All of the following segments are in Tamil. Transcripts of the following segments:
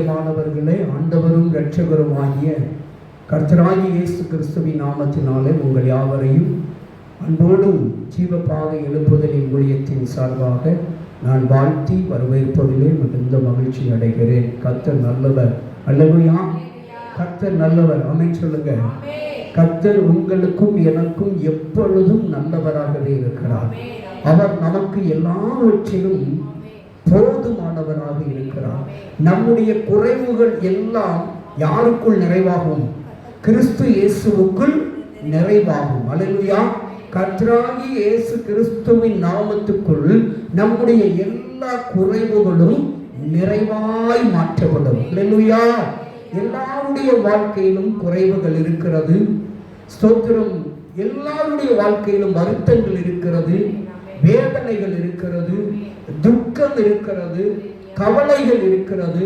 பிரியமானவர்களே ஆண்டவரும் இரட்சகரும் ஆகிய கர்த்தராகி இயேசு கிறிஸ்துவின் நாமத்தினாலே உங்கள் யாவரையும் அன்போடும் ஜீவப்பாக எழுப்புதலின் ஊழியத்தின் சார்பாக நான் வாழ்த்தி வரவேற்பதிலே மிகுந்த மகிழ்ச்சி அடைகிறேன். கர்த்தர் நல்லவர். அல்லவையா கர்த்தர் நல்லவர். ஆமென் சொல்லுங்க. கர்த்தர் உங்களுக்கும் எனக்கும் எப்பொழுதும் நல்லவராகவே இருக்கிறார். அவர் நமக்கு எல்லாவற்றிலும் போதுமானவராக இருக்கிறார். நம்முடைய குறைவுகள் எல்லாம் யாருக்குள் நிறைவாகும்? கிறிஸ்து இயேசுவுக்குள் நிறைவாகும். அலையா கற்றாகி இயேசு கிறிஸ்துவின் நாமத்துக்குள் நம்முடைய எல்லா குறைவுகளும் நிறைவாய் மாற்றப்படும். அல்லேலூயா. எல்லாருடைய வாழ்க்கையிலும் குறைவுகள் இருக்கிறது. ஸ்தோத்திரம். எல்லாருடைய வாழ்க்கையிலும் வருத்தங்கள் இருக்கிறது. வேதனைகள் இருக்கிறது துக்கம் இருக்கிறது கவலைகள் இருக்கிறது.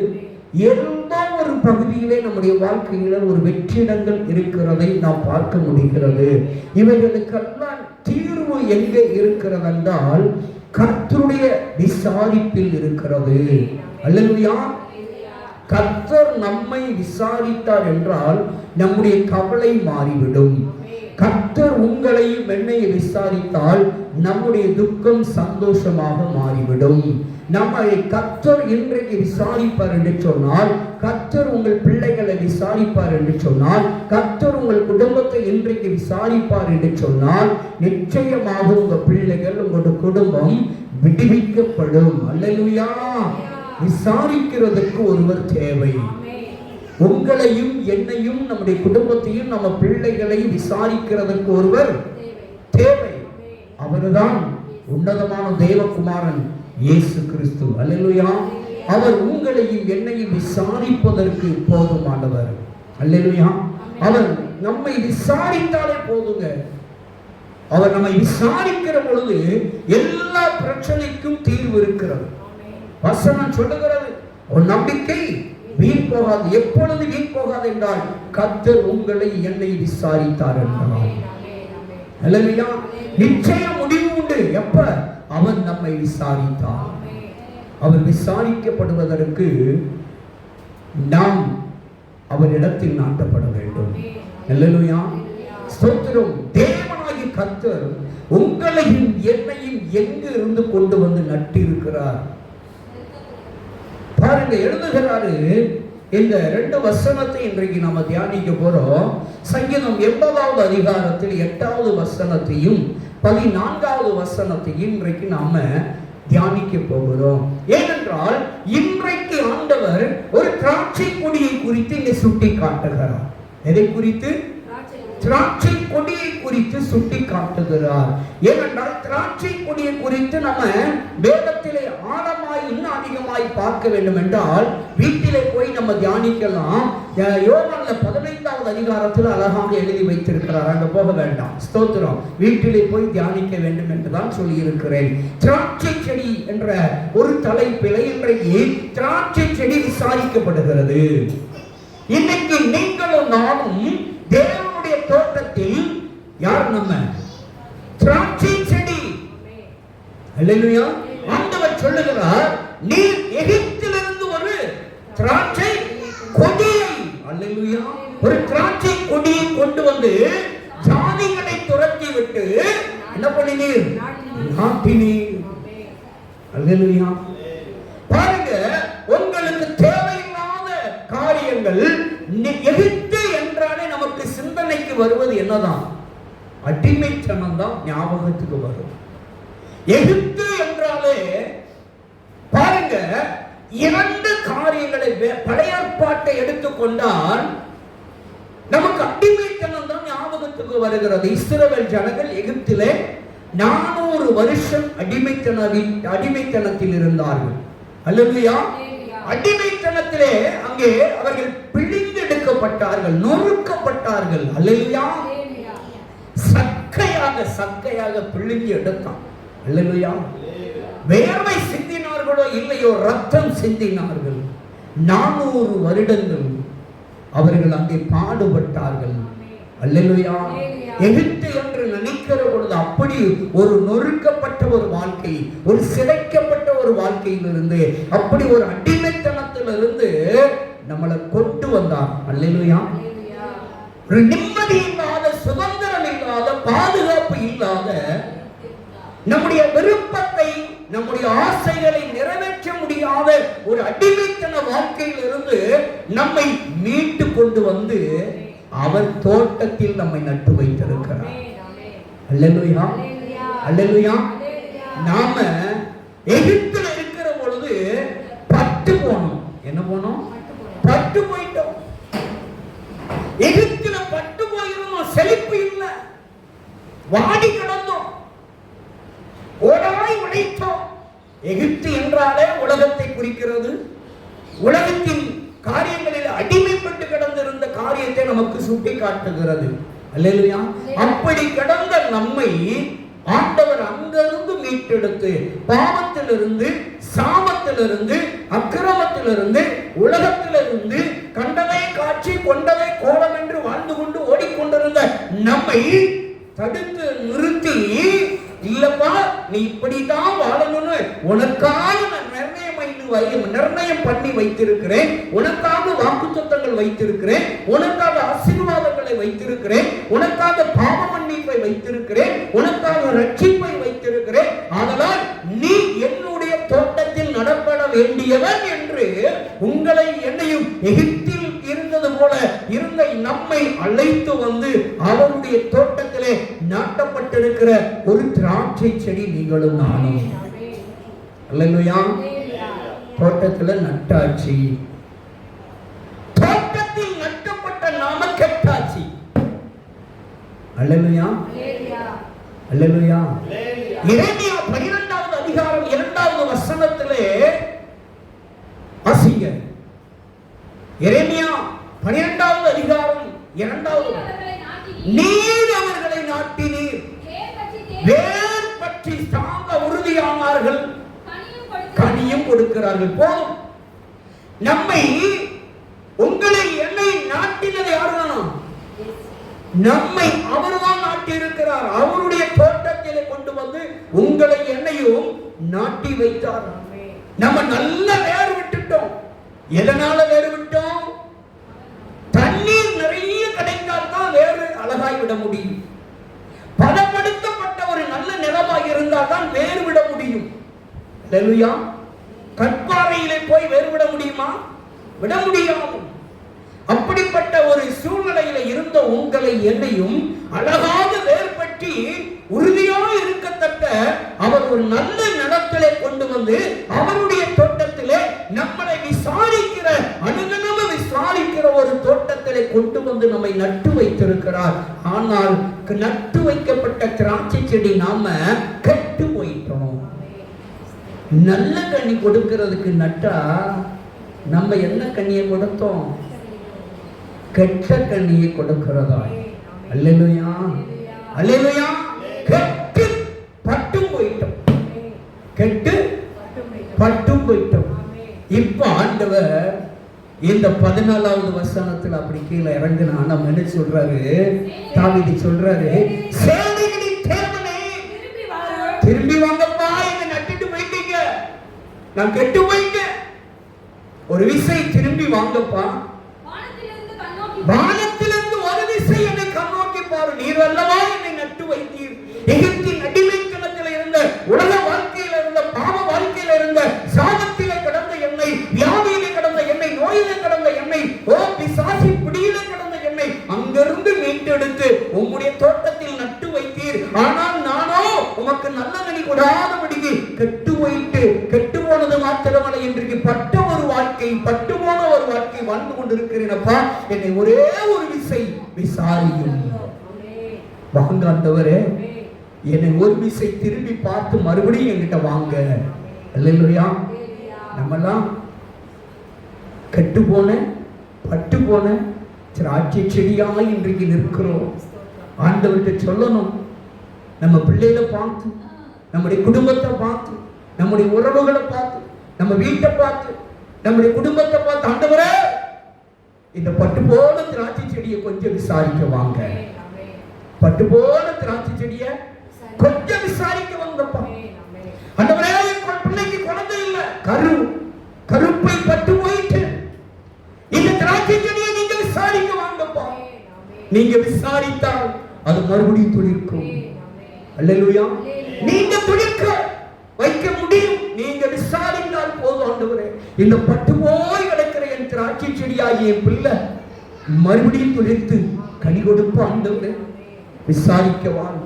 எந்த ஒரு பகுதியிலே நம்முடைய வாழ்க்கையில ஒரு வெற்றிடங்கள் இருக்கிறதை நாம் பார்க்க முடிகிறது. இவைகளுக்கெல்லாம் தீர்வு எங்கே இருக்கிறதென்றால் கர்த்தருடைய விசாரிப்பில் இருக்கிறது. அல்லேலூயா. கர்த்தர் நம்மை விசாரித்தார் என்றால் நம்முடைய கவலை மாறிவிடும். கர்த்தர் உங்களையும் என்னையை விசாரித்தால் நம்முடைய துக்கம் சந்தோஷமாக மாறிவிடும். நம்மளை கர்த்தர் இன்றைக்கு விசாரிப்பார் என்று சொன்னால் கர்த்தர் உங்கள் பிள்ளைகளை விசாரிப்பார் என்று சொன்னால் கர்த்தர் உங்கள் குடும்பத்தை இன்றைக்கு விசாரிப்பார் என்று சொன்னால் நிச்சயமாக உங்க பிள்ளைகள் உங்களோட குடும்பம் விடுவிக்கப்படும். அல்லேலூயா. விசாரிக்கிறதுக்கு ஒருவர் தேவை. உங்களையும் என்னையும் நம்முடைய குடும்பத்தையும் நம்ம பிள்ளைகளையும் விசாரிக்கிறதற்கு ஒருவர் தேவை. அவர்தான் உன்னதமான தேவகுமாரன் இயேசு கிறிஸ்து. அல்லேலூயா. அவர் உங்களையும் என்னையும் விசாரிப்பதற்கு போதுமானவர் அல்லேலூயா. அவர் நம்மை விசாரித்தாலே போதுங்க. அவர் நம்மை விசாரிக்கிற பொழுது எல்லா பிரச்சனைக்கும் தீர்வு இருக்கிறது. வசனம் சொல்லுகிறது ஒரு நம்பிக்கை வீண் போகாது எப்பொழுது வீண் போகாது என்றால் கத்தர் உங்களை என்னை விசாரித்தார் என்றார். நிச்சய நிச்சயம் முடிவு உண்டு. எப்ப? அவன் நம்மை விசாரித்தார். அவர் விசாரிக்கப்படுவதற்கு நாம் அவரிடத்தில் நாட்டப்பட வேண்டும். அல்லேலூயா. ஸ்தோத்திரம். தேவனாகி கத்தர் உங்களையும் என்னையும் எங்கு இருந்து கொண்டு வந்து நட்டிருக்கிறார்? பாருங்க எழுதுகிறாரு இந்த ரெண்டு வசனத்தை இன்றைக்கு நம்ம தியானிக்க போறோம். சங்கீதம் எண்பதாவது அதிகாரத்தில் எட்டாவது வசனத்தையும் பதினான்காவது வசனத்தையும் இன்றைக்கு நாம தியானிக்க போகிறோம். ஏனென்றால் இன்றைக்கு ஆண்டவர் ஒரு திராட்சை கொடியை குறித்து இங்கே சுட்டி காட்டுகிறார் எதை குறித்து? திராட்சை கொடியை குறித்து சுட்டி காட்டுகிறார் ஏனென்றால் திராட்சை கொடியை குறித்து நம்ம வேதத்திலே ஆழமாய் இன்னும் அதிகமாய் பார்க்க வேண்டும் என்றால் வீட்டிலே போய் நம்ம தியானிக்கலாம். அஹ் பதினைந்தாவது அதிகாரத்தில் அழகாக எழுதி வைத்திருக்கிறார். அங்க போக வேண்டாம். ஸ்தோத்திரம். வீட்டிலே போய் தியானிக்க வேண்டும் என்றுதான் சொல்லியிருக்கிறேன். திராட்சை செடி என்ற ஒரு தலைப்பிலை இன்றைக்கு திராட்சை செடி விசாரிக்கப்படுகிறது. இன்னைக்கு நீங்களும் நானும் தேவ தோட்டத்தில் யார் நம்ம? திராட்சை செடி. அல்லேலூயா. ஆண்டவர் சொல்லுகிறார் நீ எகிப்திலிருந்து ஒரு திராட்சை கொடியை. அல்லேலூயா. ஒரு திராட்சை கொடியை கொண்டு வந்து ஜாதிகளை துரத்தி விட்டு என்ன பண்ணினீர்? நாட்டினீர். அல்லேலூயா. பாருங்க உங்களுக்கு தேவையில்லாத காரியங்கள் எகிப்து சிந்தனைக்கு வருவது என்னதான்? அடிமைத்தனம் தான் ஞாபகத்துக்கு வரும். எகிப்து என்றாலே பாருங்க இரண்டு காரியங்களை வே- பழைய ஏற்பாட்டை எடுத்துக்கொண்டால் நமக்கு அடிமைத்தனம் தான் ஞாபகத்துக்கு வருகிறது. இஸ்ரவேல் ஜனங்கள் எகிப்திலே நானூறு வருஷம் அடிமைத்தன அடிமைத்தனத்தில் இருந்தார்கள். அல்லையா அடிமைத்தனத்திலே அங்கே அவர்கள் பிழிந்தெடுக்கப்பட்டார்கள் நொறுக்கப்பட்டார்கள். அல்லையா சக்கையாக சக்கையாக பிழிஞ்சு எடுத்தான். அல்லையா வேர்வை சிந்தினார்களோ இல்லையோ ரத்தம் சிந்தினார்கள். நானூறு வருடங்கள் அவர்கள் அங்கே பாடுபட்டார்கள். அல்லேலூயா. எகிப்து என்று நினைக்கிற பொழுது அப்படி ஒரு நொறுக்கப்பட்ட ஒரு வாழ்க்கை ஒரு சிதைக்கப்பட்ட ஒரு வாழ்க்கையிலிருந்து அப்படி ஒரு அடிமைத்தனத்திலிருந்து நம்மளை கொண்டு வந்தார் Hallelujah. ஒரு நிம்மதி இல்லாத சுதந்திரம் இல்லாத பாதுகாப்பு இல்லாத நம்முடைய விருப்பத்தை நம்முடைய ஆசைகளை நிறைவேற்ற முடியாத ஒரு அடிமைத்தன வாழ்க்கையிலிருந்து நம்மை மீட்டு கொண்டு வந்து அவர் தோட்டத்தில் நம்மை நட்டு வைத்திருக்கிறார். அல்லேலூயா. அல்லேலூயா. நாம எகிப்துல இருக்கிற பொழுது பட்டு போனோம் என்ன போனோம். பட்டு போயிட்டோம். எகிப்துல பட்டு போயிருந்தோம். செழிப்பு இல்ல. வாடி கிடந்தோம். ஓடாய் உழைத்தோம் எகிப்து என்றாலே உலகத்தை குறிக்கிறது. உலகத்தின் காரியங்களில் அடிமைப்பட்டு கிடந்திருந்த காரியத்தை நமக்கு சுட்டி காட்டுகிறது அப்படி கிடந்த நம்மை ஆண்டவர் அங்கிருந்து மீட்டெடுத்து பாவத்திலிருந்து சாபத்திலிருந்து அக்கிரமத்திலிருந்து உலகத்திலிருந்து கண்டவை காட்சி கொண்டவை கோலம் என்று வாழ்ந்து கொண்டு ஓடிக்கொண்டிருந்த நம்மை தடுத்து நிறுத்தி இல்லப்பா நீ இப்படித்தான் வாழணும்னு உனக்கான நிர்ணயம் பண்ணி வைத்திருக்கிறேன். உனக்காக வாக்குத்தத்தங்கள் வைத்திருக்கிறேன். உனக்காக ஆசீர்வாதங்களை வைத்திருக்கிறேன். உனக்காக பாவ மன்னிப்பை வைத்திருக்கிறேன். உனக்காக ரட்சிப்பை வைத்திருக்கிறேன். ஆதலால் நீ என்னுடைய தோட்டத்தில் நடப்பட வேண்டியவன் என்று உங்களை என்னையும் எகிப்தில் இருந்தது போல இருந்த நம்மை அழைத்து வந்து அவருடைய தோட்டத்திலே நாட்டப்பட்டிருக்கிற ஒரு திராட்சை செடி நீங்களும் நானும் Amen. தோட்டத்துல நட்டாச்சு. தோட்டத்தில் நட்டப்பட்ட நாம கெட்டாச்சு. அல்லேலூயா. அல்லேலூயா. எரேமியா பனிரெண்டாவது அதிகாரம் இரண்டாவது வசனத்திலே வாசிங்க. எரேமியா பனிரெண்டாவது அதிகாரம் இரண்டாவது அவர்களை கொடுக்கிறார்கள். போதும். நம்மை உங்களை என்னை நாட்டினது யாருதானா நம்மை அவர்தான் நாட்டி இருக்கிறார் அவருடைய தோட்டத்திலே கொண்டு வந்து உங்களை என்னையும் நாட்டி வைத்தார். நம்ம நல்ல வேறு விட்டுட்டோம். எதனால வேறு விட்டோம்? தண்ணீர் நிறைய கிடைத்தால் தான் வேறு அழகாய் விட முடியும். பதப்படுத்தப்பட்ட ஒரு நல்ல நிலமாய் இருந்தால் தான் வேறு விட முடியும். கற்பாறையிலே போய் வேறு விட முடியுமா? விட முடியாது அப்படிப்பட்ட ஒரு சூழ்நிலையில இருந்த உங்களை என்னையும் அழகாக வேறுபற்றி உறுதியாக இருக்கத்தக்க அவர் ஒரு நல்ல நடத்திலே கொண்டு வந்து அவருடைய தோட்டத்திலே நம்மளை விசாரிக்கிற அனுதினமும் விசாரிக்கிற ஒரு தோட்டத்திலே கொண்டு வந்து நம்மை நட்டு வைத்திருக்கிறார். ஆனால் நட்டு வைக்கப்பட்ட திராட்சை செடி நாம கெட்டு போயிட்டோம். நல்ல கனி கொடுக்கிறதுக்கு நட்டா நம்ம என்ன கனியை கொடுத்தோம்? கெட்ட கனியை கொடுக்கிறதா? அல்லேலூயா. அல்லேலூயா. கெட்டு பட்டும் போயிட்டோம். கெட்டு பட்டும் போயிட்டோம். இப்ப ஆண்டவர் இந்த பதினாலாவது வசனத்துல அப்படி கீழே இறங்குனா நம்ம என்ன சொல்றாரு? தாவீது சொல்றாரு திரும்பி வாரும். திரும்பி வாங்கப்பா என்னை நட்டுட்டு போயிட்டீங்க நான் கெட்டு போயிட்டேன் ஒரு விசை திரும்பி வாங்கப்பா. வானத்திலிருந்து ஒரு விசை என்னை கண்ணோக்கி பாரு. நீர் அல்லவா என்னை நட்டு வைத்தீர். எகிப்தின் அடிமைத்தனத்தில் இருந்த உலக வாழ்க்கையில இருந்த பாவ வாழ்க்கையில இருந்த சாபத்திலே கடந்த என்னை வியாதியிலே கடந்த என்னை நோயிலே கடந்த என்னை ஓ பிசாசி பிடியிலே கடந்த என்னை அங்கிருந்து மீட்டெடுத்து உம்முடைய தோட்டத்தில் நட்டு வைத்தீர். ஆனால் நானோ உமக்கு நல்ல கனி கொடாதபடிக்கு கெட்டு போனது மாத்திரமல்ல இன்றைக்கு பட்ட ஒரு வாழ்க்கை பட்டு போன ஒரு வாழ்க்கை வாழ்ந்து கொண்டிருக்கிறேனப்பா. என்னை ஒரே ஒரு விசை விசாரியும். ஆமென். என்னை ஒரு விசை திரும்பி பார்த்து மறுபடியும் என்கிட்ட வாங்க. இல்லையா நம்மெல்லாம் கெட்டு போன பட்டு போன திராட்சை செடியாக இன்றைக்கு நிற்கிறோம். ஆண்டவர்கிட்ட சொல்லணும். நம்ம பிள்ளைகளை பார்த்து நம்முடைய குடும்பத்தை பார்த்து நம்முடைய உறவுகளை பார்த்து நம்ம வீட்டை பார்த்து நம்முடைய குடும்பத்தை பார்த்து ஆண்டவரே இந்த பட்டு போன திராட்சை செடியை கொஞ்சம் விசாரிக்க வாங்க. பட்டு போன திராட்சை செடிய கொஞ்சம் விசாரிக்க வந்தப்பா ஆண்டவரே பிள்ளைக்கு குழந்தை இல்ல. கரு கருப்பை பட்டு போயிட்டு இந்த திராட்சை செடியை நீங்க விசாரிக்க வாங்கப்பா. நீங்க விசாரித்தால் அது மறுபடியும் துளிர்க்கும். அல்லேலூயா. நீங்க துளிர்க்க வைக்க முடியும். நீங்க போதும் ஆண்டவரே இந்த பட்டு போய் கிடக்கிற என் திராட்சை செடியாகிய என் பிள்ளை மறுபடியும் துளிர்த்து கனி கொடுப்பு ஆண்டவரே விசாரிக்கவான்.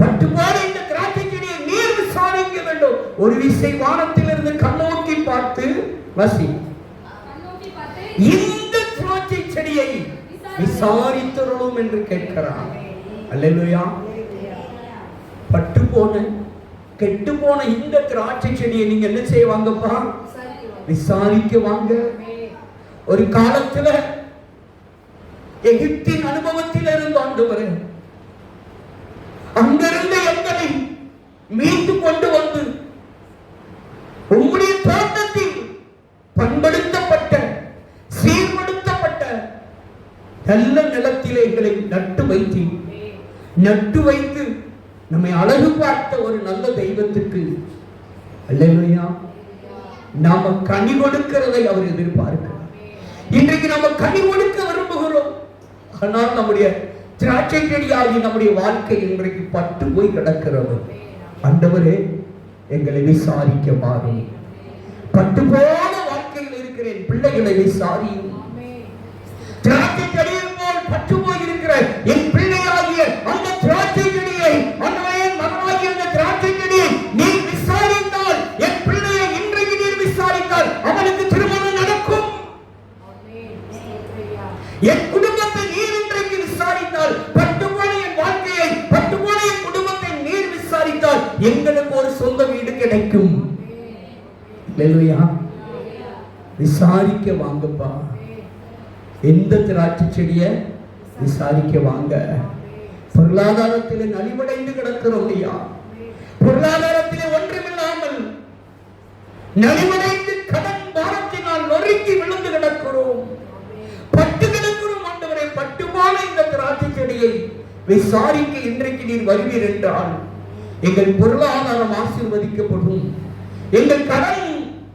பட்டு போன இந்த திராட்சை செடியை நீர் விசாரிக்க வேண்டும். ஒரு விசை வானத்திலிருந்து கண்ணோக்கி பார்த்து வசி. இந்த திராட்சை செடியை விசாரித்தருளும் என்று கேட்கிறான் அல்லேலூயா. பட்டு போன கெட்டு போன இந்த திராட்சை செடியை நீங்க என்ன செய்வாங்கப்பா? விசாரிக்க வாங்க. ஒரு காலத்துல எகிப்தின் அனுபவத்தில் இருந்து ஆண்டவரே அங்கிருந்து எங்களை மீட்டு கொண்டு வந்து உங்களுடைய தோட்டத்தில் பண்படுத்தப்பட்ட சீர்படுத்தப்பட்ட நல்ல நிலத்திலே எங்களை நட்டு வைத்து நட்டு வைத்து நம்மை அழகு பார்த்த ஒரு நல்ல தெய்வத்துக்கு அல்லையா நாம கனி கொடுக்கிறதை அவர் எதிர்பார்க்கிறார். இன்றைக்கு நாம கனி கொடுக்க விரும்புகிறோம். ஆனால் நம்முடைய திராட்சை செடியாகி நம்முடைய வாழ்க்கை இன்றைக்கு பட்டு போய் கிடக்கிறது. ஆண்டவரே எங்களை விசாரிக்க மாறும் பட்டு போன வாழ்க்கையில் இருக்கிற பிள்ளைகளை விசாரியும் திராட்சை செடி எங்களுக்கு ஒரு சொந்த வீடு கிடைக்கும். விசாரிக்க வாங்கப்பா. எந்த திராட்சை செடிய விசாரிக்க வாங்க. பொருளாதாரத்தில் நலிவடைந்து கிடக்கிறோம் ஐயா. பொருளாதாரத்தில் ஒன்றுமில்லாமல் நலிவடைந்து கடன் பாரத்தினால் நொறுக்கி விழுந்து கிடக்கிறோம். பட்டு கிடக்கிறோம் ஆண்டவரை. பட்டு போல இந்த திராட்சை செடியை விசாரிக்க இன்றைக்கு நீர் வருவீர் என்றால் எங்கள் பொருளாதாரம் ஆசீர்வதிக்கப்படும். எங்கள் கடன்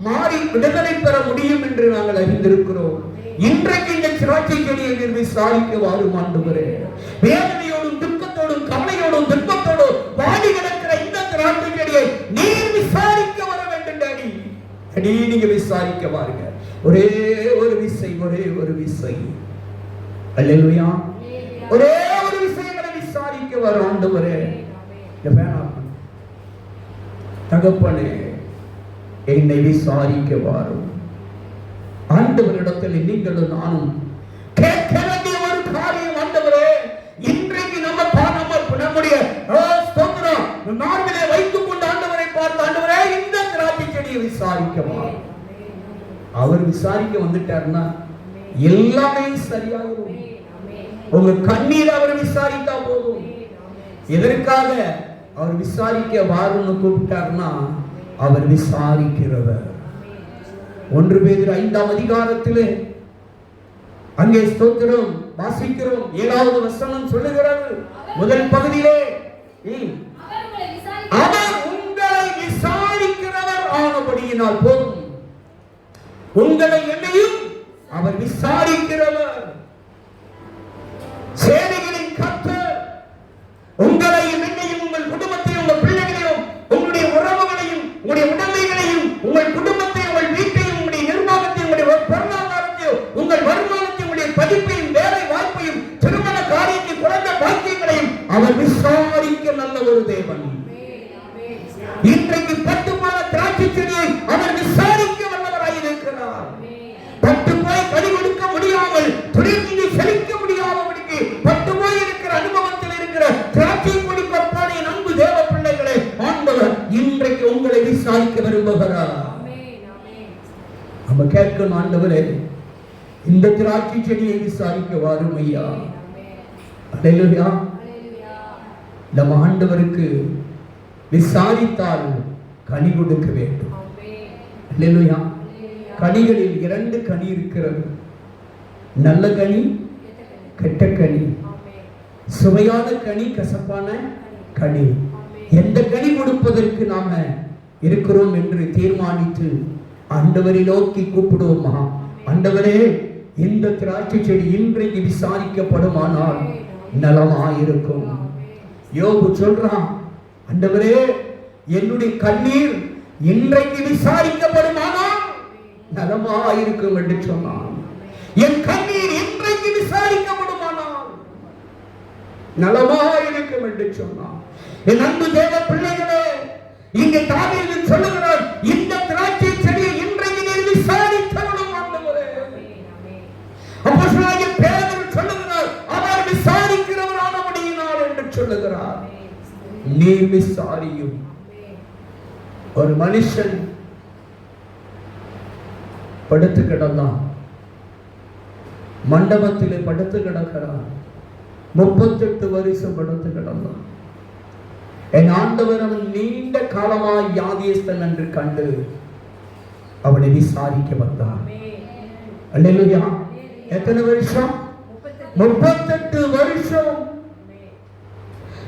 மாறி விடுதலை பெற முடியும் என்று நாங்கள் அறிந்திருக்கிறோம். இன்றைக்கு இந்த திராட்சை செடியை நிறுவி சாதிக்க வாழும் ஆண்டவரே. வேதனையோடும் துக்கத்தோடும் கவலையோடும் துன்பத்தோடும் வாடி கிடக்கிற இந்த திராட்சை செடியை நீர் விசாரிக்க வர வேண்டும் டாடி. அடி நீங்க விசாரிக்க பாருங்க ஒரே ஒரு விசை ஒரே ஒரு விசை. அல்லா ஒரே ஒரு விஷயங்களை விசாரிக்க வர ஆண்டவரே. இந்த பேனா பண்ணு. தகப்பனே என்னை விசாரிக்க வாரும் ஆண்டவரிடத்தில் நீங்களும் நானும் கேட்க வேண்டிய ஒரு காரியம் ஆண்டவரே இன்றைக்கு நம்ம நம்ம நம்முடைய ஸ்தோத்திரம். நார்மலே வைத்துக் கொண்டு ஆண்டவரை பார்த்து ஆண்டவரே இந்த திராட்சை செடியை விசாரிக்க வாரும் அவர் விசாரிக்க வந்துட்டாருன்னா எல்லாமே சரியாகும் உங்க கண்ணீர் அவர் விசாரித்தா போதும். எதற்காக? அவர் விசாரிக்க வாருன்னு கூப்பிட்டாருன்னா அவர் விசாரிக்கிறவர். ஒன்று பேர் ஐந்தாம் அதிகாரத்திலே அங்கே ஸ்தோத்திரம் வாசிக்கிறோம். ஏழாவது வசனம் சொல்லுகிறது. முதல் பகுதியிலே அவர் உங்களை விசாரிக்கிறவர் ஆனபடியினால் போதும். உங்களை என்னையும் அவர் விசாரிக்கிறவர். சேனைகளின் உங்களுடைய உடமைகளையும் உங்கள் குடும்பத்தையும் உங்கள் வீட்டையும் உங்களுடைய நிர்வாகத்தையும் உங்களுடைய பொருளாதாரத்தையும் உங்கள் வருமானத்தையும் உங்களுடைய பதிப்பையும் வேலை வாய்ப்பையும் திருமண காரியத்தை குழந்தை பாக்கியங்களையும் அவர் விசாரிக்க நல்ல ஒரு தேவன். நம்ம ஆண்டவரே. இந்த திராட்சை செடியை விசாரிக்க வாரும் ஐயா. அல்லேலூயா நம்ம ஆண்டவருக்கு விசாரித்தால் கனி கொடுக்க வேண்டும். அல்லேலூயா கனிகளில் இரண்டு கனி இருக்கிறது. நல்ல கனி கெட்ட கனி. சுவையான கனி கசப்பான கனி. எந்த கனி கொடுப்பதற்கு நாம இருக்கிறோம் என்று தீர்மானித்து ஆண்டவரை நோக்கி கூப்பிடுவோமா ஆண்டவரே இந்த திராட்சை செடி இன்றைக்கு விசாரிக்கப்படுமானால் நலமாயிருக்கும். யோபு சொல்றான் ஆண்டவரே என்னுடைய கண்ணீர் இன்றைக்கு விசாரிக்கப்படுமானால் நலமாயிருக்கும் என்று சொன்னான். என் கண்ணீர் இன்றைக்கு விசாரிக்கப்படுமானால் நலமாயிருக்கும் என்று சொன்னான். என் அன்பு தேவ பிள்ளைகளே இங்கே தாவீது சொல்லுகிறார் நீர் விசாரியும் ஒரு மனுஷன் படுத்து கிடந்தான். மண்டபத்திலே படுத்து கிடக்கிறான். முப்பத்தெட்டு வருஷம் படுத்து கிடந்தான். என் ஆண்டவர் அவன் நீண்ட காலமாய் யாதியஸ்தன் என்று கண்டு அவனை விசாரிக்க வந்தான். அல்லேலூயா. எத்தனை வருஷம்? முப்பத்தெட்டு. வருஷம்.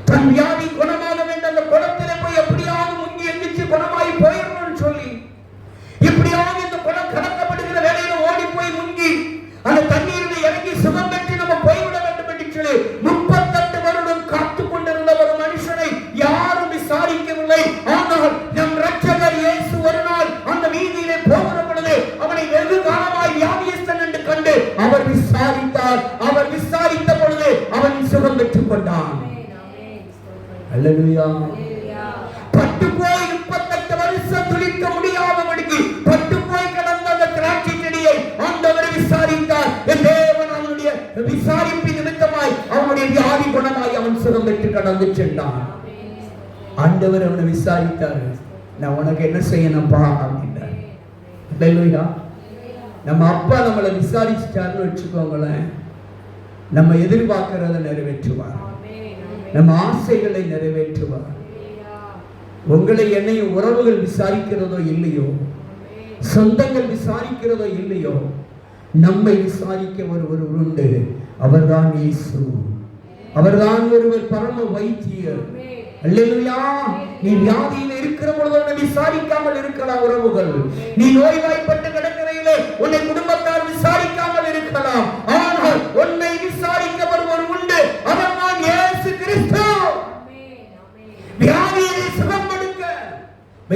தன் வியாதி குணமாக அந்த குளத்திலே போய் எப்படியாவது முங்கி எந்திரிச்சு குணமாய் போயிடணும்னு சொல்லி இப்படியாவது இந்த குளம் கடக்கப்படுகிற வேலையில ஓடி போய் முங்கி அந்த தண்ணீரில் இறங்கி சுகம் பெற்று நம்ம போய்விட வேண்டும் என்று சொல்லி முப்பத்தெட்டு வருடம் காத்து கொண்டிருந்த ஒரு மனுஷனை யாரும் விசாரிக்கவில்லை. ஆனால் நம் ரட்சகர் இயேசு ஒரு நாள் அந்த வீதியிலே போகிற பொழுது அவனை வெகு காலமாய் வியாதியஸ்தன் என்று கண்டு அவர் விசாரித்தார். அவர் விசாரித்த பொழுது அவன் சுகம் பெற்றுக் கொண்டான். அல்லேலூயா. பட்டு போய் முப்பத்தெட்டு வருஷம் துளிக்க முடியாதபடிக்கு பட்டு போய் கிடந்த அந்த திராட்சை செடியை ஆண்டவர் விசாரித்தார். தேவன் அவனுடைய விசாரிப்பின் நிமித்தமாய் அவனுடைய வியாதி குணமாய் அவன் சுகம் பெற்று கடந்து சென்றான். ஆண்டவர் அவனை விசாரித்தார். நான் உனக்கு என்ன செய்யணும்ப்பா அப்படின்றார். அல்லேலூயா. நம்ம அப்பா நம்மளை விசாரிச்சிட்டாருன்னு வச்சுக்கோங்களேன். நம்ம எதிர்பார்க்கிறத நிறைவேற்றுவார். நம் ஆசைகளை நிறைவேற்றுவார். உங்களை என்னை உறவுகள் விசாரிக்கிறதோ இல்லையோ சொந்தங்கள் விசாரிக்கிறதோ இல்லையோ நம்மை விசாரிக்க ஒருவர் உண்டு. அவர்தான் இயேசு. அவர்தான் ஒருவர் பரம வைத்தியர். அல்லேலூயா. நீ வியாதியில் இருக்கிற பொழுது உன்னை விசாரிக்காமல் இருக்கலாம் உறவுகள். நீ நோய்வாய்ப்பட்டு கிடக்கிறையிலே உன்னை குடும்பத்தார் விசாரிக்காமல்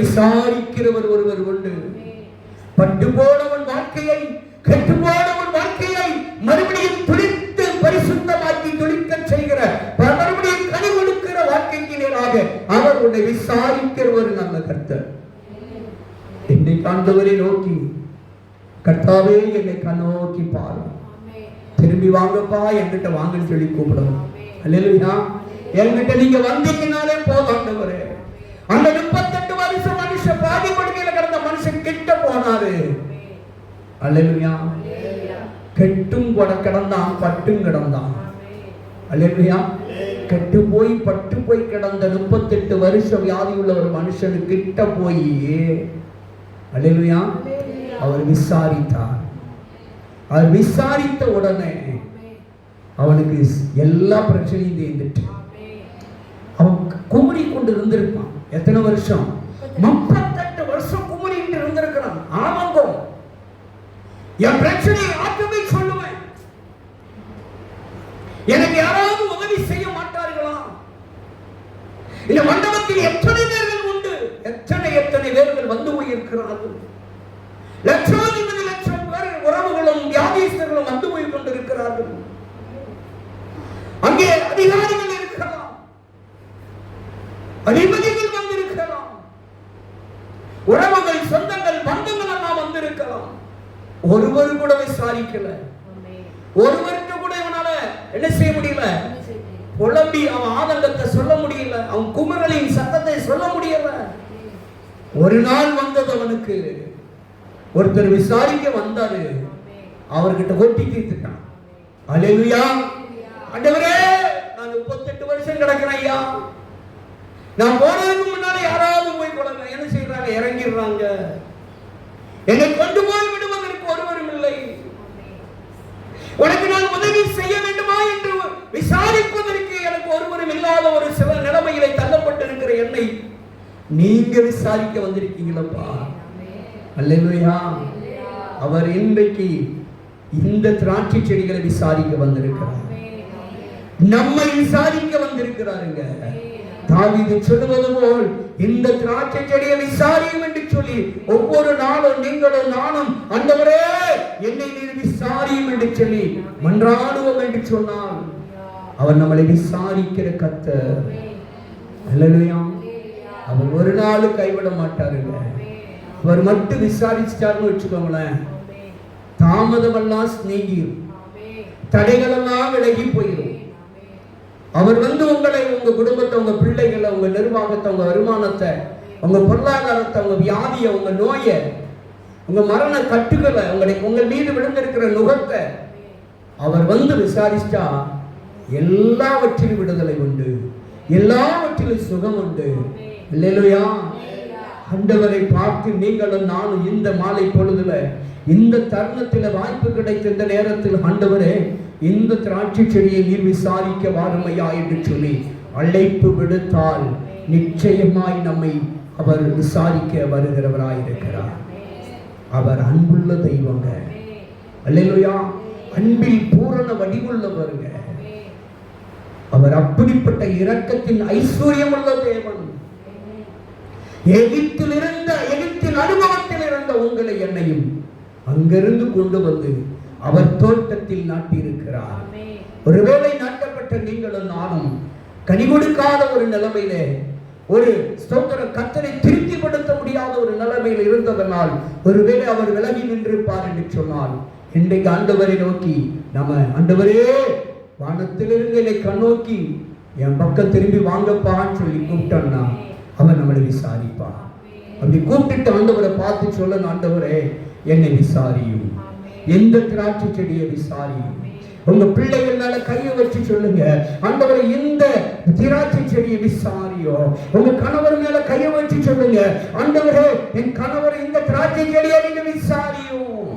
விசாரிக்கிறவர் ஒருவர் உண்டு. பட்டு போனவன் வாழ்க்கையை கெட்டு போனவன் வாழ்க்கையை மறுபடியும் துளித்து பரிசுத்தமாக்கி துளிக்க செய்கிற மறுபடியும் கனி கொடுக்கிற வாழ்க்கைக்கு நேராக அவர் உன்னை விசாரிக்கிற ஒரு நல்ல கர்த்தர். என்னை காண்பவரை நோக்கி கர்த்தாவே என்னை கண்ணோக்கி பாரு திரும்பி வாங்கப்பா என்கிட்ட வாங்கன்னு சொல்லி கூப்பிடணும் அல்லேலூயா. என்கிட்ட நீங்க வந்தீங்கனாலே போதும் ஆண்டவரே. அந்த முப்பத்தெட்டு வருஷம் மனுஷன் பாதி படுக்கையில கிடந்த மனுஷன் கிட்ட போனாரு. அல்லேலூயா. கெட்டும் கொட கிடந்தான் பட்டும் கிடந்தான். அல்லேலூயா. கெட்டு போய் பட்டு போய் கிடந்த முப்பத்தெட்டு வருஷம் வியாதி உள்ள ஒரு மனுஷனு கிட்ட போய். அல்லேலூயா. அவர் விசாரித்தார். அவர் விசாரித்த உடனே அவனுக்கு எல்லா பிரச்சனையும் தீர்ந்துட்டு. அவன் குமரி கொண்டு இருந்திருப்பான் எத்தனை வருஷம்? முப்பத்தெட்டு. வருஷம் குமரிட்டு இருந்திருக்கிறான் ஆமாங்கோ. என் பிரச்சனையை ஆற்றவே சொல்லுவேன். எனக்கு யாராவது உதவி செய்ய மாட்டார்களா? இந்த மண்டபத்தில் எத்தனை பேர்கள் உண்டு? எத்தனை எத்தனை பேர்கள் வந்து போயிருக்கிறார்கள்? லட்சாதிபதி லட்சம் பேர் உறவுகளும் வியாதிஸ்தர்களும் வந்து போய் கொண்டிருக்கிறார்கள் அங்கே அதிகாரிகள் இருக்கலாம். வந்திருக்கலாம் உறவுகள் சொந்தங்கள் பந்தங்கள் எல்லாம் வந்திருக்கலாம். ஒருவர் கூட விசாரிக்கல. ஒருவருக்கு கூட இவனால என்ன செய்ய முடியல? புலம்பி அவன் ஆனந்தத்தை சொல்ல முடியல. அவன் குமரலின் சத்தத்தை சொல்ல முடியல. ஒரு நாள் வந்தது அவனுக்கு. ஒருத்தர் விசாரிக்க வந்தாரு. அவர்கிட்ட கொட்டி தீர்த்துட்டான். அலையுயா ஆண்டவரே நான் முப்பத்தெட்டு வருஷம் கிடக்கிறேன் ஐயா. நான் போனதுக்கு முன்னால யாராவது போய் கொடுங்க என்ன செய்யறாங்க இறங்கிடுறாங்க. என்னை கொண்டு போய் விடுவதற்கு ஒருவரும் இல்லை. உனக்கு நான் உதவி செய்ய வேண்டுமா என்று விசாரிப்பதற்கு எனக்கு ஒருவரும் இல்லாத ஒரு சில நிலைமையிலே தள்ளப்பட்டிருக்கிற என்னை நீங்க விசாரிக்க வந்திருக்கீங்களப்பா. அல்லேலூயா. அவர் இன்றைக்கு இந்த திராட்சை செடிகளை விசாரிக்க வந்திருக்கிறார். நம்மை விசாரிக்க வந்திருக்கிறாருங்க. தாவிது சொல்லுவது போல் இந்த திராட்சை செடியை விசாரியும் என்று சொல்லி ஒவ்வொரு நாளும் நீங்களும் நானும் அந்தவரே என்னை நீர் விசாரியும் என்று சொல்லி மன்றாடுவோம் என்று சொன்னால் அவர் நம்மளை விசாரிக்கிற கத்த அல்லேலூயா அவர் ஒரு நாளும் கைவிட மாட்டாருங்க. அவர் மட்டும் விசாரிச்சிட்டாருன்னு வச்சுக்கோங்களேன். தாமதமெல்லாம் நீங்கிரும் தடைகளெல்லாம் விலகி போயிடும் அவர் வந்து உங்களை உங்க குடும்பத்தை உங்க பிள்ளைகளை உங்க நிர்வாகத்தை உங்க வருமானத்தை உங்க பொருளாதாரத்தை உங்க வியாதியை உங்க நோயை உங்க மரண கட்டுகளை உங்களை உங்க மீது விழுந்திருக்கிற நுகத்தை அவர் வந்து விசாரிச்சா எல்லாவற்றிலும் விடுதலை உண்டு. எல்லாவற்றிலும் சுகம் உண்டு. இல்லையா ஆண்டவரை பார்த்து நீங்களும் நானும் இந்த மாலை பொழுதுல இந்த தருணத்தில் வாய்ப்பு கிடைத்த இந்த நேரத்தில் ஆண்டவரே இந்த திராட்சை செடியை நீர் விசாரிக்க வாருமையா என்று சொல்லி அழைப்பு விடுத்தால் நிச்சயமாய் நம்மை அவர் விசாரிக்க வருகிறவராயிருக்கிறார் அவர் அன்புள்ள தெய்வங்க. அல்லையா அன்பில் பூரண வடிவுள்ளவருங்க. அவர் அப்படிப்பட்ட இரக்கத்தின் ஐஸ்வர்யம் உள்ள தேவன். எகிப்தில் இருந்த எகிப்தின் அனுபவத்தில் இருந்த உங்களை என்னையும் அங்கிருந்து கொண்டு வந்து அவர் தோட்டத்தில் நாட்டியிருக்கிறார். ஒருவேளை நாட்டப்பட்ட நீங்களும் நானும் கனி கொடுக்காத ஒரு நிலைமையிலே ஒரு ஸ்தோத்திர கத்தரை திருப்திப்படுத்த முடியாத ஒரு நிலைமையில் இருந்ததனால் ஒருவேளை அவர் விலகி நின்றிருப்பார் என்று சொன்னால் இன்றைக்கு ஆண்டவரை நோக்கி நம்ம ஆண்டவரே வானத்திலிருந்து என்னை கண்ணோக்கி என் பக்கம் திரும்பி வாங்கப்பான்னு சொல்லி கூப்பிட்டோம்னா அவர் நம்மளை விசாரிப்பார். அப்படி கூப்பிட்டு ஆண்டவரை பார்த்து சொல்லணும் ஆண்டவரே என்னை விசாரியும். எந்த திராட்சை செடியை விசாரியும். உங்க பிள்ளைகள் மேல கையை வச்சு சொல்லுங்க. ஆண்டவரை இந்த திராட்சை செடியை விசாரியோ உங்க கணவர் மேல கையை வச்சு சொல்லுங்க. ஆண்டவரே என் கணவர் இந்த திராட்சை செடியை நீங்க விசாரியும்.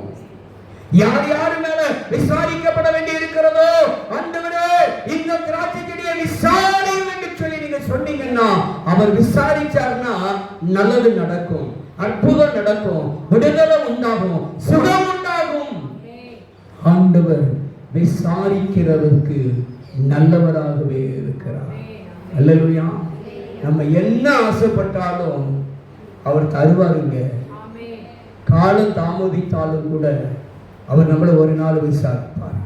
யார் யார் மேல விசாரிக்கப்பட வேண்டி இருக்கிறதோ ஆண்டவரே இந்த திராட்சை செடியை விசாரியும் என்று சொல்லி நீங்க சொன்னீங்கன்னா அவர் விசாரிச்சார்னா நல்லது நடக்கும். அற்புதம் நடக்கும். விடுதலை உண்டாகும். சுகம் உண்டாகும். ஆண்டவர் விசாரிக்கிறதற்கு நல்லவராகவே இருக்கிறார். அல்லேலூயா. நம்ம என்ன ஆசைப்பட்டாலும் அவர் தருவாருங்க. காலம் தாமதித்தாலும் கூட அவர் நம்மளை ஒரு நாள் விசாரிப்பார்.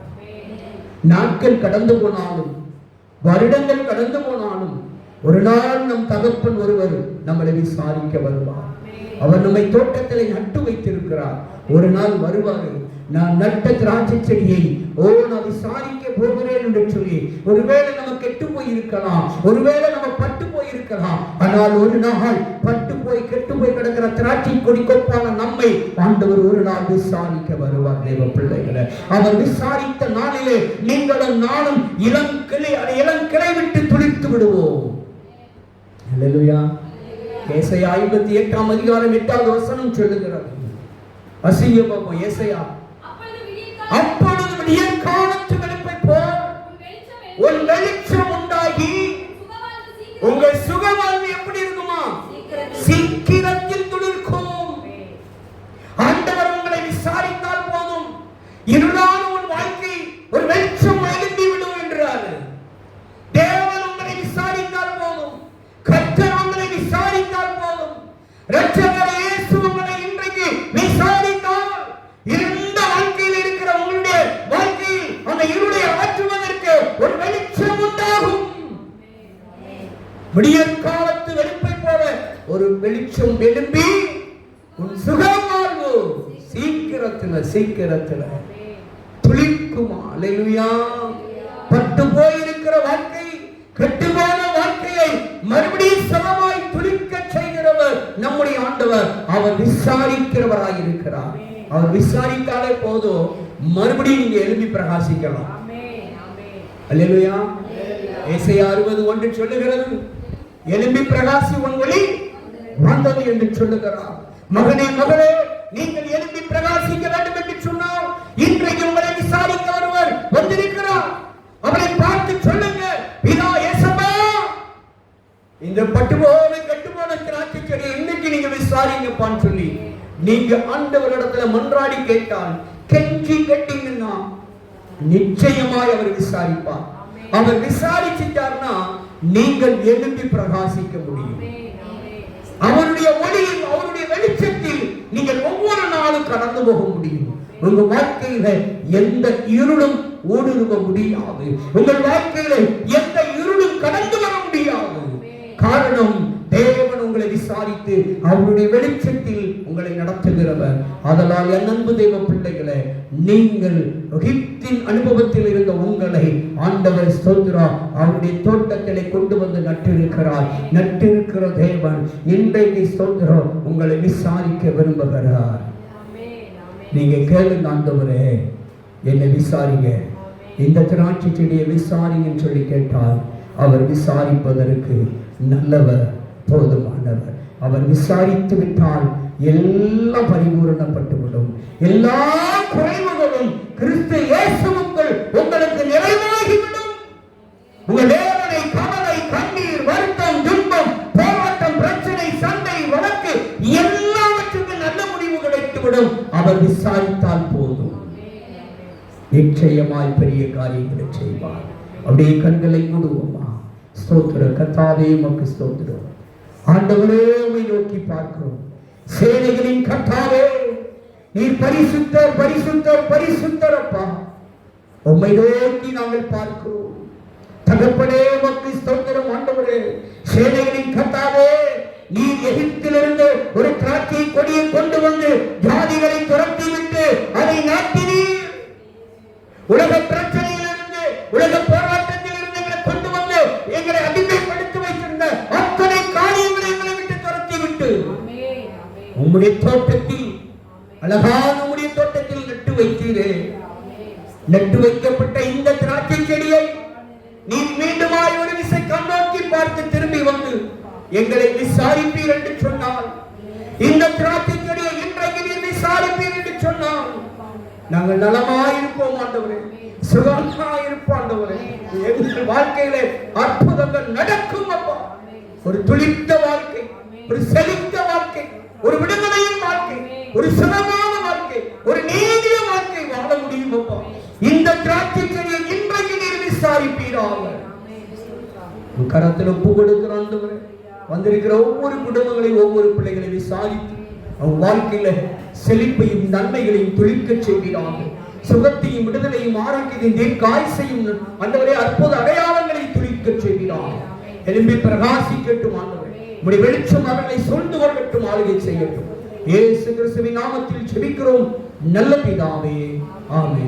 நாட்கள் கடந்து போனாலும் வருடங்கள் கடந்து போனாலும் ஒரு நாள் நம் தகப்பன் ஒருவர் நம்மளை விசாரிக்க வருவார். அவர் நம்மை தோட்டத்திலே நட்டு வைத்திருக்கிறார். ஒரு நாள் வருவார் நான் நட்ட திராட்சை செடியை ஓ நான் விசாரிக்க போகிறேன் என்று சொல்லி ஒருவேளை நம்ம கெட்டு போயிருக்கலாம் ஒருவேளை நம்ம பட்டு போய் இருக்கலாம் ஆனால் ஒரு நாள் பட்டு போய் கெட்டு போய் கிடக்கிற திராட்சை கொடி கொப்பான நம்மை ஆண்டவர் ஒரு நாள் விசாரிக்க வருவார். தேவ பிள்ளைகளை அவர் விசாரித்த நாளிலே நீங்களும் நானும் இளம் கிளை இளம் விட்டு துளிர்த்து விடுவோம். ஏசையா ஐம்பத்தி எட்டாம் அதிகாரம் எட்டாவது வசனம் சொல்லுகிறது. அசிங்க பாப்போம் ஏசையா. அப்பொழுது விடிய காலத்து வெளுப்பை போல் உன் வெளிச்சம் உண்டாகி உங்கள் சுகவாழ்வு எழுப்பி பிரகாசிக்கலாம். அல்லேலூயா. ஏசாயா அறுபது ஒன்று சொல்லுகிறது. எழும்பி பிரகாசி உன் ஒளி வந்தது என்று சொல்லுகிறார். மகனே மகளே நீங்கள் எழும்பி பிரகாசிக்க வேண்டும் என்று சொன்னால் இன்றைக்கு உங்களை விசாரிக்க ஒருவர் வந்திருக்கிறார். அவரை பார்த்து சொல்லுங்க பிதா ஏசப்பா. இந்த பட்டுபோன கட்டுமான திராட்சை செடி இன்னைக்கு நீங்க விசாரிங்கப்பான்னு சொல்லி நீங்க ஆண்டவரிடத்துல மன்றாடி கேட்டால் கெஞ்சி கேட்டீங்கன்னா நிச்சயமாய் அவர் விசாரிப்பார். அவர் விசாரிச்சிட்டார்னா நீங்கள் எழுப்பி பிரகாசிக்க முடியும். அவருடைய ஒளியில் அவருடைய வெளிச்சத்தில் நீங்கள் ஒவ்வொரு நாளும் கடந்து போக முடியும். உங்க வாழ்க்கையில எந்த இருளும் ஊடுருவ முடியாது. உங்கள் வாழ்க்கையில எந்த இருளும் கடந்து வர முடியாது. காரணம் தேவன் உங்களை விசாரித்து அவருடைய வெளிச்சத்தில் உங்களை நடத்துகிறவர். அதனால் என் அன்பு தெய்வ பிள்ளைகளை நீங்கள் எகிப்தின் அனுபவத்தில் இருந்த உங்களை ஆண்டவர் ஸ்தோத்திரா அவருடைய தோட்டத்திலே கொண்டு வந்து நட்டிருக்கிறார். நட்டிருக்கிற தேவன் இன்றைக்கு ஸ்தோத்திரம் உங்களை விசாரிக்க விரும்புகிறார். நீங்க கேளுங்க ஆண்டவரே என்னை விசாரிங்க. இந்த திராட்சை செடியை விசாரிங்கன்னு சொல்லி கேட்டால் அவர் விசாரிப்பதற்கு நல்லவர். போதுமானவர் அவர் விசாரித்து விட்டால் எல்லாம் பரிபூரணப்பட்டுவிடும். எல்லா குறைவுகளும் கிறிஸ்து இயேசுக்கள் உங்களுக்கு நிறைவாகிவிடும். உங்கள் வேதனை கவலை கண்ணீர் வருத்தம் துன்பம் போராட்டம் பிரச்சனை சண்டை வழக்கு எல்லாவற்றுக்கும் நல்ல முடிவு கிடைத்துவிடும். அவர் விசாரித்தால் போதும். நிச்சயமாய் பெரிய காரியங்களை செய்வார். அப்படியே கண்களை மூடுவோமா? ஸ்தோத்திர கத்தாவே மக்கு ஸ்தோத்திரம். ஆண்டவரே உம்மை நோக்கி பார்க்கிறோம். சேனைகளின் கத்தாவே நீ பரிசுத்த பரிசுத்த பரிசுத்தரப்பா. உம்மை நோக்கி நாங்கள் பார்க்கிறோம். தகப்பனே மக்கள் ஸ்தோத்திரம் ஆண்டவரே. சேனைகளின் கத்தாவே நீ எகிப்திலிருந்து ஒரு திராட்சை கொடியை கொண்டு வந்து ஜாதிகளை துரத்தி விட்டு அதை நாட்டினீர். உலக பிரச்சனையிலிருந்து உலக போராட்டம் உம்முடைய தோட்டத்தில் அழகான உம்முடைய தோட்டத்தில் நட்டு வைத்தீரே. நட்டு வைக்கப்பட்ட இந்த திராட்சை செடியை நீ மீண்டுமாய் ஒரு விசை கண்ணோக்கி பார்த்து திரும்பி வந்து எங்களை விசாரிப்பீர் என்று சொன்னால் இந்த திராட்சை செடியை இன்றைக்கு நீ விசாரிப்பீர் என்று சொன்னால் நாங்கள் நலமாயிருப்போம் ஆண்டவரே. சுகமாயிருப்போம் ஆண்டவரே. எங்கள் வாழ்க்கையிலே அற்புதங்கள் நடக்கும் அப்பா. ஒரு துளித்த வாழ்க்கை ஒரு செழித்த வாழ்க்கை ஒரு விடுதலையின் வாழ்க்கை ஒரு சுகமான வாழ்க்கை ஒரு நீதிய வாழ்க்கை வாழ முடியும் அப்பா. இந்த திராட்சை செடியை இன்றைக்கு நீர் விசாரிப்பீராக. கரத்தில் ஒப்பு கொடுக்கிற ஆண்டவரே வந்திருக்கிற ஒவ்வொரு குடும்பங்களையும் ஒவ்வொரு பிள்ளைகளை விசாரித்து அவன் வாழ்க்கையில செழிப்பையும் நன்மைகளையும் துளிக்க செய்கிறாங்க சுகத்தையும் விடுதலையும் ஆரோக்கியத்தையும் தீர்க்காய்ச்சையும் ஆண்டவரே அற்புத அடையாளங்களை துளிக்க செய்கிறாங்க எலும்பி பிரகாசிக்கட்டும் ஆண்டவரே. உடைய வெளிச்சம் அவர்களை சூழ்ந்து கொள்ளட்டும் ஆளுகை செய்யட்டும். ஏசு கிறிஸ்துவின் நாமத்தில் செபிக்கிறோம். நல்ல பிதாவே ஆமே